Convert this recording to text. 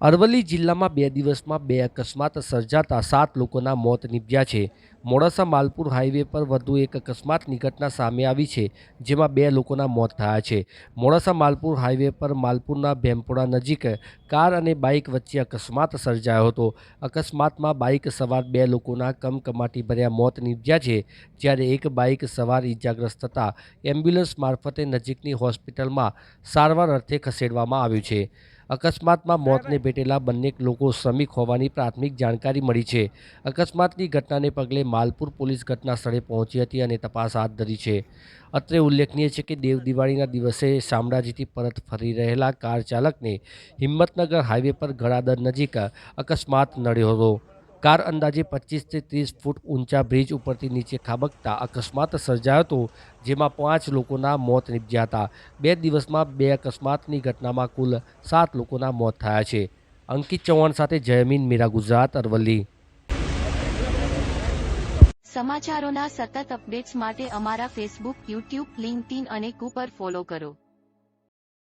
અરવલ્લી જિલ્લામાં બે દિવસમાં બે અકસ્માત સર્જાતા સાત લોકોના મોત નીપજ્યા છે. મોડાસા માલપુર હાઈવે પર વધુ એક અકસ્માતની ઘટના સામે આવી છે, જેમાં બે લોકોના મોત થયા છે. મોડાસા માલપુર હાઈવે પર માલપુરના ભેમપોડા નજીક કાર અને બાઇક વચ્ચે અકસ્માત સર્જાયો હતો. અકસ્માતમાં બાઇક સવાર બે લોકોના કમકમાટી ભર્યા મોત નીપજ્યા છે, જ્યારે એક બાઇક સવાર ઇજાગ્રસ્ત થતાં એમ્બ્યુલન્સ મારફતે નજીકની હોસ્પિટલમાં સારવાર અર્થે ખસેડવામાં આવ્યું છે. અકસ્માતમાં મોતને ભેટેલા બંને લોકો શ્રમિક હોવાની પ્રાથમિક જાણકારી મળી છે. અકસ્માતની ઘટનાને પગલે માલપુર પોલીસ ઘટના સ્થળે પહોંચી હતી અને તપાસ હાથ ધરી છે. અત્રે ઉલ્લેખનીય છે કે દેવ દિવાળીના દિવસે શામળાજીથી પરત ફરી રહેલા કાર ચાલકને હિંમતનગર હાઈવે પર ગળાદર નજીક અકસ્માત નડ્યો હતો. કાર અંદાજે પચીસથી ત્રીસ ફૂટ ઊંચા બ્રિજ ઉપરથી નીચે ખાબકતા અકસ્માત સર્જાયો હતો, જેમાં પાંચ લોકોના મોત નીપજ્યા હતા. બે દિવસમાં બે અકસ્માતની ઘટનામાં કુલ સાત લોકોના મોત થયા છે. અંકિત ચૌહાણ સાથે જયમીન મીરા, ગુજરાત, અરવલ્લી. સમાચારોના સતત અપડેટ્સ માટે અમારા ફેસબુક યુટ્યુબ લિંક્ડઇન અને કુપર ફોલો કરો.